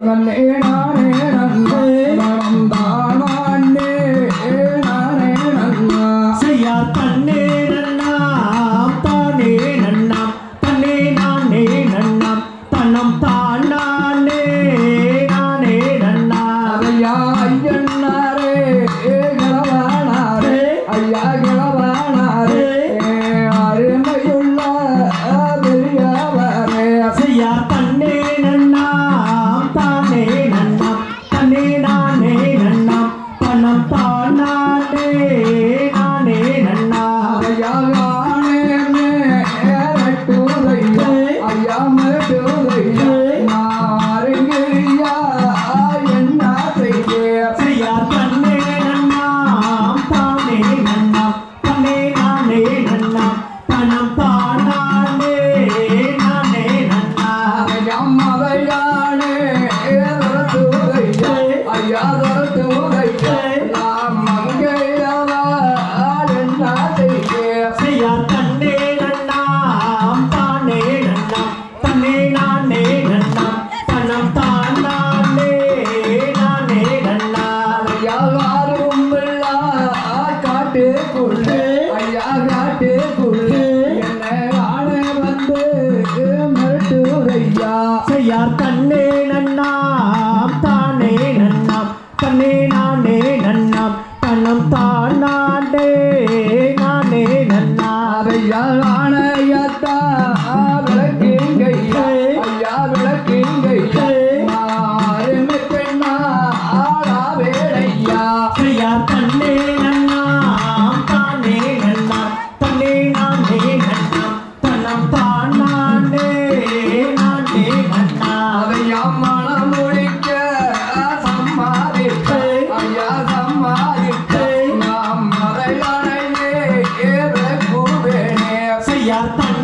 நன்னே நானே நன்னே Pedro. 丫头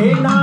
Hey, now.